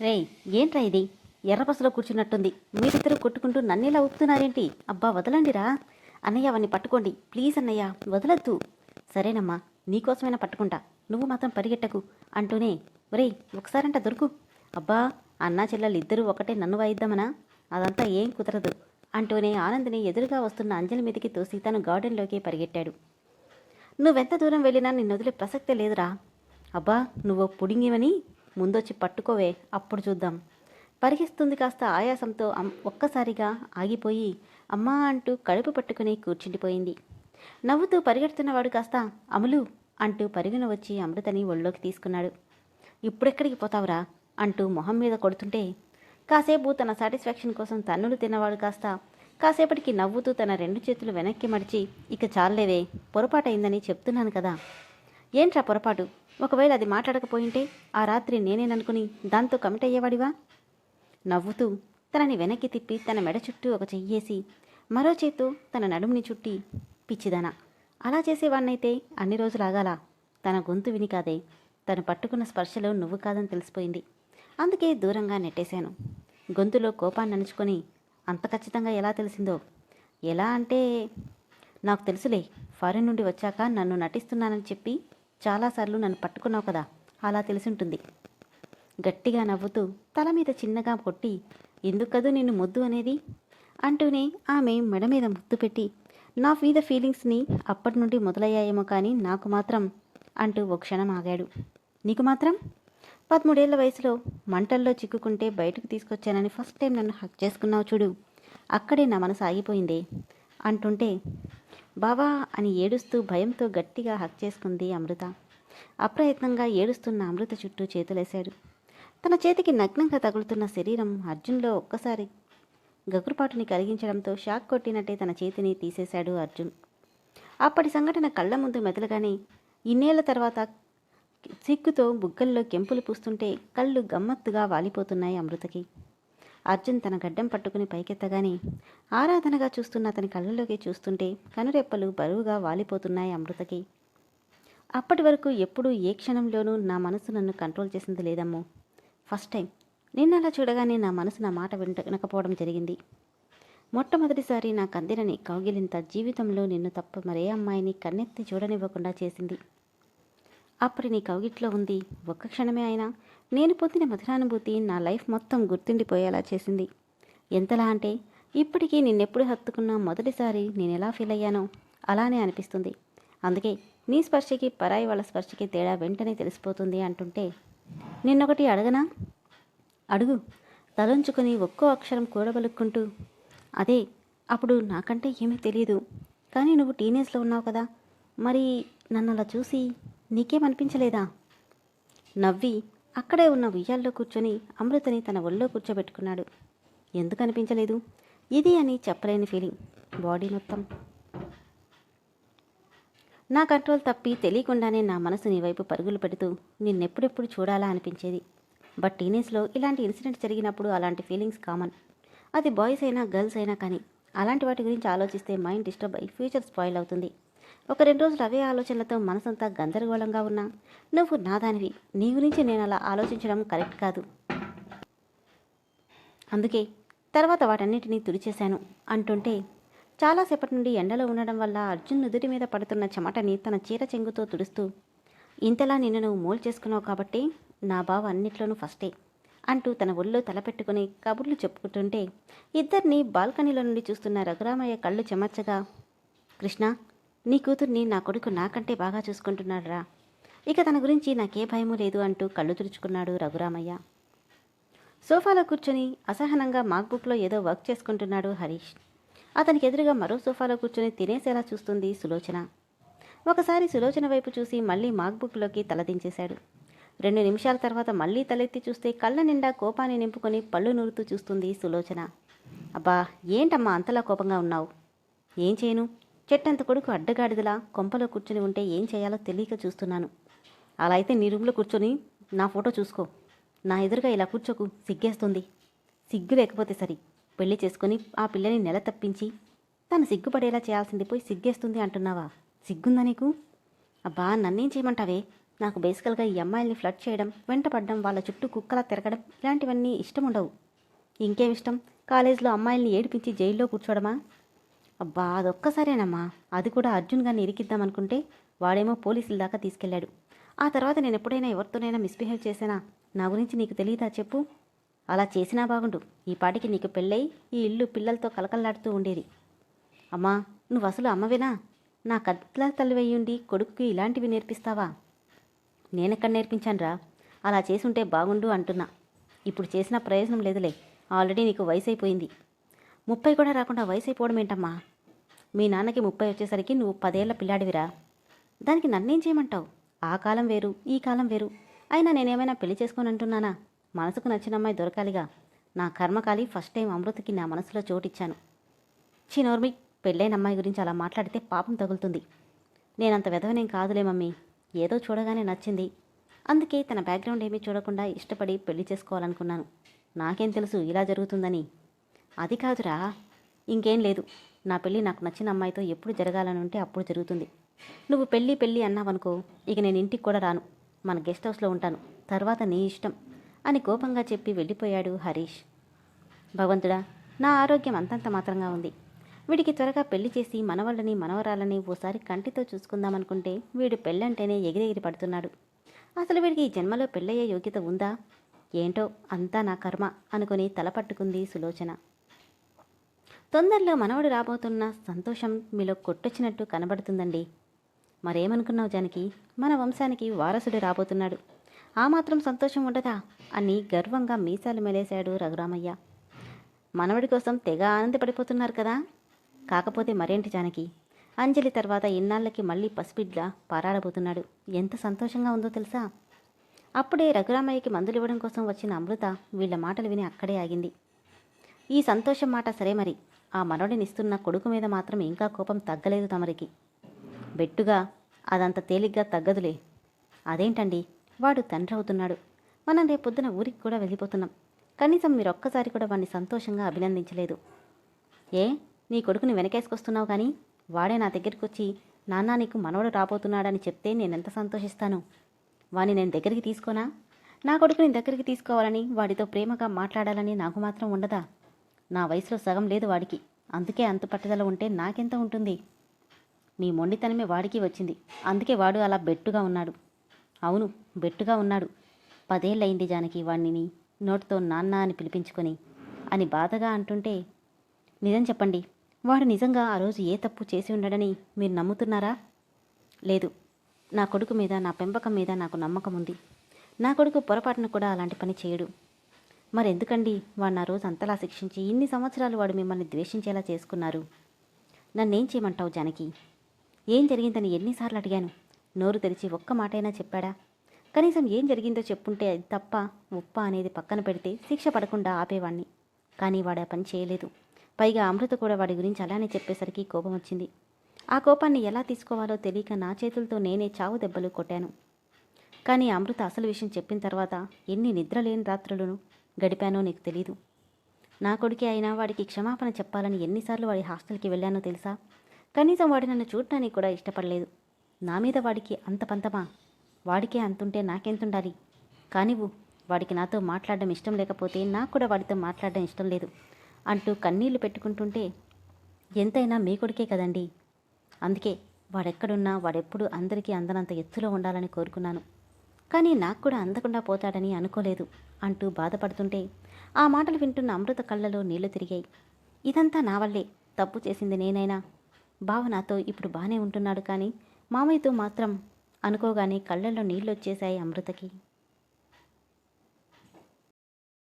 రేయ్ ఏంట్రా ఇది? ఎర్రపసలో కూర్చున్నట్టుంది. మీరిద్దరూ కొట్టుకుంటూ నన్నేలా ఊపుతున్నారేంటి? అబ్బా వదలండిరా. అన్నయ్య అవన్నీ పట్టుకోండి. ప్లీజ్ అన్నయ్య వదలద్దు. సరేనమ్మా నీకోసమైనా పట్టుకుంటా. నువ్వు మాత్రం పరిగెట్టకు. అంటూనే ఒరేయ్ ఒకసారంట దొరుకు. అబ్బా అన్నా చెల్లెలు ఇద్దరూ ఒకటే నన్ను వాయిద్దామనా? అదంతా ఏం కుదరదు. అంటూనే ఆనందిని ఎదురుగా వస్తున్న అంజలి మీదకి తోసి తను గార్డెన్లోకి పరిగెట్టాడు. నువ్వెంత దూరం వెళ్ళినా నిన్ను వదిలే ప్రసక్తే లేదురా. అబ్బా నువ్వు పుడింగివని? ముందొచ్చి పట్టుకోవే అప్పుడు చూద్దాం. పరిగెస్తుంది కాస్త ఆయాసంతో ఒక్కసారిగా ఆగిపోయి అమ్మా అంటూ కడుపు పట్టుకుని కూర్చుండిపోయింది. నవ్వుతూ పరిగెడుతున్నవాడు కాస్త అమలు అంటూ పరుగున వచ్చి అమృతని ఒళ్ళోకి తీసుకున్నాడు. ఇప్పుడెక్కడికి పోతావురా? అంటూ మొహం మీద కొడుతుంటే కాసేపు తన సాటిస్ఫాక్షన్ కోసం తన్నులు తిన్నవాడు కాస్త కాసేపటికి నవ్వుతూ తన రెండు చేతులు వెనక్కి మడిచి ఇక చాలేవే పొరపాటైందని చెప్తున్నాను కదా. ఏంట్రా పొరపాటు? ఒకవేళ అది మాట్లాడకపోయింటే ఆ రాత్రి నేనేననుకుని దాంతో కమిట్ అయ్యేవాడివా? నవ్వుతూ తనని వెనక్కి తిప్పి తన మెడ చుట్టూ ఒక చెయ్యేసి మరో చేత్తో తన నడుముని చుట్టి పిచ్చిదనా అలా చేసేవాణ్ణైతే అన్ని రోజులు తన గొంతు విని కాదే తను పట్టుకున్న స్పర్శలో నువ్వు కాదని తెలిసిపోయింది. అందుకే దూరంగా నెట్టేశాను. గొంతులో కోపాన్ని అణుచుకొని అంత ఖచ్చితంగా ఎలా తెలిసిందో? ఎలా అంటే నాకు తెలుసులే ఫారిన్ నుండి వచ్చాక నన్ను నటిస్తున్నానని చెప్పి చాలాసార్లు నన్ను పట్టుకున్నావు కదా అలా తెలిసుంటుంది. గట్టిగా నవ్వుతూ తల మీద చిన్నగా కొట్టి ఎందుకదు నిన్ను ముద్దు అనేది? అంటూనే ఆమె మెడ మీద ముద్దు పెట్టి నా మీద ఫీలింగ్స్ని అప్పటి నుండి మొదలయ్యాయేమో కానీ నాకు మాత్రం అంటూ ఒక క్షణం ఆగాడు. నీకు మాత్రం? పదమూడేళ్ళ వయసులో మంటల్లో చిక్కుకుంటే బయటకు తీసుకొచ్చానని ఫస్ట్ టైం నన్ను హక్ చేసుకున్నావు చూడు అక్కడే నా మనసు ఆగిపోయిందే అంటుంటే బావా అని ఏడుస్తూ భయంతో గట్టిగా హక్ చేసుకుంది అమృత. అప్రయత్నంగా ఏడుస్తున్న అమృత చుట్టూ చేతులేశాడు. తన చేతికి నగ్నంగా తగులుతున్న శరీరం అర్జున్లో ఒక్కసారి గగురుపాటుని కలిగించడంతో షాక్ కొట్టినట్టే తన చేతిని తీసేశాడు అర్జున్. అప్పటి సంఘటన కళ్ళ ముందు మెదలగానే ఇన్నేళ్ళ తర్వాత సిగ్గుతో బుగ్గల్లో కెంపులు పూస్తుంటే కళ్ళు గమ్మత్తుగా వాలిపోతున్నాయి అమృతకి. అర్జున్ తన గడ్డం పట్టుకుని పైకెత్తగానే ఆరాధనగా చూస్తున్న అతని కళ్ళలోకి చూస్తుంటే కనురెప్పలు బరువుగా వాలిపోతున్నాయి అమృతకి అప్పటి వరకు ఎప్పుడూ ఏ క్షణంలోనూ నా మనసు నన్ను కంట్రోల్ చేసింది లేదమ్మో. First time. నిన్న అలా చూడగానే నా మనసు నా మాట వింట వినకపోవడం జరిగింది. మొట్టమొదటిసారి నా కందిరని కౌగిలింత జీవితంలో నిన్ను తప్ప మరే అమ్మాయిని కన్నెత్తి చూడనివ్వకుండా చేసింది. అప్పుడు నీ కౌగిట్లో ఉంది ఒక్క క్షణమే అయినా నేను పొందిన మధురానుభూతి నా లైఫ్ మొత్తం గుర్తుండిపోయేలా చేసింది. ఎంతలా అంటే ఇప్పటికీ నిన్నెప్పుడు హత్తుకున్నా మొదటిసారి నేను ఎలా ఫీల్ అయ్యానో అలానే అనిపిస్తుంది. అందుకే నీ స్పర్శకి పరాయి వాళ్ళ స్పర్శకి తేడా వెంటనే తెలిసిపోతుంది అంటుంటే నిన్నొకటి అడగనా? అడుగు. తలంచుకొని ఒక్కో అక్షరం కూడబలుక్కుంటూ అదే అప్పుడు నాకంటే ఏమీ తెలియదు కానీ నువ్వు టీనేజ్లో ఉన్నావు కదా మరి నన్ను అలా చూసి నీకేమనిపించలేదా? నవ్వి అక్కడే ఉన్న ఉయ్యాల్లో కూర్చొని అమృతని తన ఒళ్ళో కూర్చోబెట్టుకున్నాడు. ఎందుకు అనిపించలేదు ఇది అని చెప్పలేని ఫీలింగ్ బాడీ మొత్తం. నా కంట్రోల్ తప్పి తెలియకుండానే నా మనసు నీ వైపు పరుగులు పెడుతూ నిన్నెప్పుడెప్పుడు చూడాలా అనిపించేది. బట్ టీనేజ్లో ఇలాంటి ఇన్సిడెంట్ జరిగినప్పుడు అలాంటి ఫీలింగ్స్ కామన్ అది బాయ్స్ అయినా గర్ల్స్ అయినా కానీ అలాంటి వాటి గురించి ఆలోచిస్తే మైండ్ డిస్టర్బ్ అయి ఫ్యూచర్ స్పాయిల్ అవుతుంది. ఒక రెండు రోజులు అవే ఆలోచనలతో మనసంతా గందరగోళంగా ఉన్నా నువ్వు నాదానివి. నీ గురించి నేను అలా ఆలోచించడం కరెక్ట్ కాదు. అందుకే తర్వాత వాటన్నిటినీ తుడిచేశాను అంటుంటే చాలాసేపటి నుండి ఎండలో ఉండడం వల్ల అర్జున్ నుదుటి మీద పడుతున్న చెమటని తన చీర చెంగుతో తుడుస్తూ ఇంతలా నిన్ను నువ్వు మోల్ చేసుకున్నావు కాబట్టి నా బావ అన్నిట్లోనూ ఫస్టే అంటూ తన ఒళ్ళో తలపెట్టుకుని కబుర్లు చెప్పుకుంటుంటే ఇద్దరిని బాల్కనీలో నుండి చూస్తున్న రఘురామయ్య కళ్ళు చెమర్చగా కృష్ణ నీ కూతుర్ని నా కొడుకు నాకంటే బాగా చూసుకుంటున్నాడురా. ఇక తన గురించి నాకే భయము లేదు అంటూ కళ్ళు తుడుచుకున్నాడు రఘురామయ్య. సోఫాలో కూర్చొని అసహనంగా మాక్బుక్లో ఏదో వర్క్ చేసుకుంటున్నాడు హరీష్. అతనికి ఎదురుగా మరో సోఫాలో కూర్చొని తినేసేలా చూస్తుంది సులోచన. ఒకసారి సులోచన వైపు చూసి మళ్ళీ మాక్బుక్లోకి తలదించేశాడు. రెండు నిమిషాల తర్వాత మళ్ళీ తలెత్తి చూస్తే కళ్ళ నిండా కోపాన్ని నింపుకొని పళ్ళు నూరుతూ చూస్తుంది సులోచన. అబ్బా ఏంటమ్మా అంతలా కోపంగా ఉన్నావు? ఏం చేయను? చెట్టంత కొడుకు అడ్డగాడిదలా కొంపలో కూర్చుని ఉంటే ఏం చేయాలో తెలియక చూస్తున్నాను. అలా అయితే నీ రూమ్లో కూర్చొని నా ఫోటో చూసుకో. నా ఎదురుగా ఇలా కూర్చోకు సిగ్గేస్తుంది. సిగ్గు లేకపోతే సరి. పెళ్ళి చేసుకొని ఆ పిల్లని నెల తప్పించి తను సిగ్గుపడేలా చేయాల్సింది పోయి సిగ్గేస్తుంది అంటున్నావా? సిగ్గుందా నీకు? అబ్బా నన్నేం చేయమంటావే? నాకు బేసికల్గా ఈ అమ్మాయిల్ని ఫ్లడ్ చేయడం వెంటపడడం వాళ్ళ చుట్టూ కుక్కలా తిరగడం ఇలాంటివన్నీ ఇష్టం ఉండవు ఇంకేం ఇష్టం? కాలేజీలో అమ్మాయిల్ని ఏడిపించి జైల్లో కూర్చోడమా? అబ్బా అదొక్కసారేనమ్మా. అది కూడా అర్జున్ గారిని ఇరికిద్దాం అనుకుంటే వాడేమో పోలీసుల దాకా తీసుకెళ్ళాడు. ఆ తర్వాత నేను ఎప్పుడైనా ఎవరితోనైనా మిస్బిహేవ్ చేశానా? నా గురించి నీకు తెలియదా చెప్పు. అలా చేసినా బాగుండు. ఈ పాటికి నీకు పెళ్ళై ఈ ఇల్లు పిల్లలతో కలకల్లాడుతూ ఉండేది. అమ్మా నువ్వు అసలు అమ్మవేనా? నా కట్ల తల్లివయ్యుండి కొడుకుకి ఇలాంటివి నేర్పిస్తావా? నేనెక్కడ నేర్పించానురా? అలా చేసుంటే బాగుండు అంటున్నా. ఇప్పుడు చేసిన ప్రయోజనం లేదులే. ఆల్రెడీ నీకు వయసు అయిపోయింది ముప్పై కూడా రాకుండా వయసు అయిపోవడం ఏంటమ్మా మీ నాన్నకి ముప్పై వచ్చేసరికి నువ్వు పదేళ్ళ పిల్లాడివిరా. దానికి నన్నేం చేయమంటావు? ఆ కాలం వేరు ఈ కాలం వేరు. అయినా నేనేమైనా పెళ్ళి చేసుకొని అంటున్నానా మనసుకు నచ్చిన అమ్మాయి దొరకాలిగా. నా కర్మకాలి ఫస్ట్ టైం అమృతకి నా మనసులో చోటిచ్చాను. చినోర్మి పెళ్ళైన అమ్మాయి గురించి అలా మాట్లాడితే పాపం తగులుతుంది. నేనంత విధవనేం కాదులే మమ్మీ. ఏదో చూడగానే నచ్చింది. అందుకే తన బ్యాక్గ్రౌండ్ ఏమీ చూడకుండా ఇష్టపడి పెళ్ళి చేసుకోవాలనుకున్నాను. నాకేం తెలుసు ఇలా జరుగుతుందని. అది కాదురా ఇంకేం లేదు. నా పెళ్ళి నాకు నచ్చిన అమ్మాయితో ఎప్పుడు జరగాలని ఉంటే అప్పుడు జరుగుతుంది. నువ్వు పెళ్ళి పెళ్ళి అన్నావనుకో ఇక నేను ఇంటికి కూడా రాను. మన గెస్ట్ హౌస్లో ఉంటాను. తర్వాత నీ ఇష్టం అని కోపంగా చెప్పి వెళ్ళిపోయాడు హరీష్. భగవంతుడా నా ఆరోగ్యం అంతంత మాత్రంగా ఉంది. వీడికి త్వరగా పెళ్ళి చేసి మనవళ్ళని మనవరాలని ఓసారి కంటితో చూసుకుందామనుకుంటే వీడు పెళ్ళంటేనే ఎగిరెగిరి పడుతున్నాడు. అసలు వీడికి ఈ జన్మలో పెళ్ళయ్యే యోగ్యత ఉందా? ఏంటో అంతా నా కర్మ అనుకుని తలపట్టుకుంది సులోచన. తొందరలో మనవడు రాబోతున్న సంతోషం మీలో కొట్టొచ్చినట్టు కనబడుతుందండి. మరేమనుకున్నావు జానకి? మన వంశానికి వారసుడు రాబోతున్నాడు. ఆ మాత్రం సంతోషం ఉండదా? అని గర్వంగా మీసాలు మెలేశాడు రఘురామయ్య. మనవడి కోసం తెగ ఆనందపడిపోతున్నారు కదా? కాకపోతే మరేంటి జానకి? అంజలి తర్వాత ఇన్నాళ్ళకి మళ్ళీ పసిబిడ్లా పారాడబోతున్నాడు. ఎంత సంతోషంగా ఉందో తెలుసా? అప్పుడే రఘురామయ్యకి మందులు ఇవ్వడం కోసం వచ్చిన అమృత వీళ్ళ మాటలు విని అక్కడే ఆగింది. ఈ సంతోషం మాట సరే మరి. ఆ మనవడినిస్తున్న కొడుకు మీద మాత్రం ఇంకా కోపం తగ్గలేదు తమరికి. బెట్టుగా అదంత తేలిగ్గా తగ్గదులే. అదేంటండి? వాడు తండ్రి అవుతున్నాడు మనం రేపొద్దున ఊరికి కూడా వెళ్ళిపోతున్నాం. కనీసం మీరు ఒక్కసారి కూడా వాడిని సంతోషంగా అభినందించలేదు. ఏ? నీ కొడుకుని వెనకేసుకొస్తున్నావు కానీ వాడే నా దగ్గరికి వచ్చి నాన్న నీకు మనవడు రాబోతున్నాడని చెప్తే నేనెంత సంతోషిస్తాను? వాణ్ణి నేను దగ్గరికి తీసుకోనా? నా కొడుకుని దగ్గరికి తీసుకోవాలని వాడితో ప్రేమగా మాట్లాడాలని నాకు మాత్రం ఉండదా? నా వయసులో సగం లేదు వాడికి. అందుకే అంత పట్టుదల ఉంటే నాకెంత ఉంటుంది? నీ మొండితనమే వాడికి వచ్చింది. అందుకే వాడు అలా బెట్టుగా ఉన్నాడు. అవును బెట్టుగా ఉన్నాడు. పదేళ్ళయింది జానకి వాణ్ణిని నోటితో నాన్న అని పిలిపించుకొని. అని బాధగా అంటుంటే నిజం చెప్పండి వాడు నిజంగా ఆ రోజు ఏ తప్పు చేసి ఉండడని మీరు నమ్ముతున్నారా? లేదు. నా కొడుకు మీద నా పెంపకం మీద నాకు నమ్మకం ఉంది. నా కొడుకు పొరపాటున కూడా అలాంటి పని చేయడు. మరెందుకండి? వాడు నా రోజు అంతలా శిక్షించి ఇన్ని సంవత్సరాలు వాడు మిమ్మల్ని ద్వేషించేలా చేసుకున్నారు. నన్నేం చేయమంటావు జానకి? ఏం జరిగిందని ఎన్నిసార్లు అడిగాను? నోరు తెరిచి ఒక్క మాటైనా చెప్పాడా? కనీసం ఏం జరిగిందో చెప్పుంటే అది తప్ప ఉప్ప అనేది పక్కన పెడితే శిక్ష పడకుండా ఆపేవాణ్ణి. కానీ వాడు ఆ పని చేయలేదు. పైగా అమృత కూడా వాడి గురించి అలానే చెప్పేసరికి కోపం వచ్చింది. ఆ కోపాన్ని ఎలా తీసుకోవాలో తెలియక నా చేతులతో నేనే చావు దెబ్బలు కొట్టాను. కానీ అమృత అసలు విషయం చెప్పిన తర్వాత ఎన్ని నిద్రలేని రాత్రులను గడిపానో నీకు తెలీదు. నా కొడుకే అయినా వాడికి క్షమాపణ చెప్పాలని ఎన్నిసార్లు వాడి హాస్టల్కి వెళ్ళానో తెలుసా? కనీసం వాడు నన్ను చూడటానికి కూడా ఇష్టపడలేదు. నా మీద వాడికి అంత పంతమా? వాడికే అంతుంటే నాకెంతుండాలి? కానివ్వు వాడికి నాతో మాట్లాడడం ఇష్టం లేకపోతే నాకు కూడా వాడితో మాట్లాడడం ఇష్టం లేదు. అంటూ కన్నీళ్ళు పెట్టుకుంటుంటే ఎంతైనా మీ కొడుకే కదండి. అందుకే వాడెక్కడున్నా వాడెప్పుడు అందరికీ అందనంత ఎత్తులో ఉండాలని కోరుకున్నాను. కానీ నాకు కూడా అందకుండా పోతాడని అనుకోలేదు అంటూ బాధపడుతుంటే ఆ మాటలు వింటున్న అమృత కళ్ళలో నీళ్ళు తిరిగాయి. ఇదంతా నా వల్లే. తప్పు చేసింది నేనైనా. బావ నాతో ఇప్పుడు బాగానే ఉంటున్నాడు కానీ మామయ్యతో మాత్రం అనుకోగానే కళ్ళల్లో నీళ్ళు వచ్చేశాయి అమృతకి.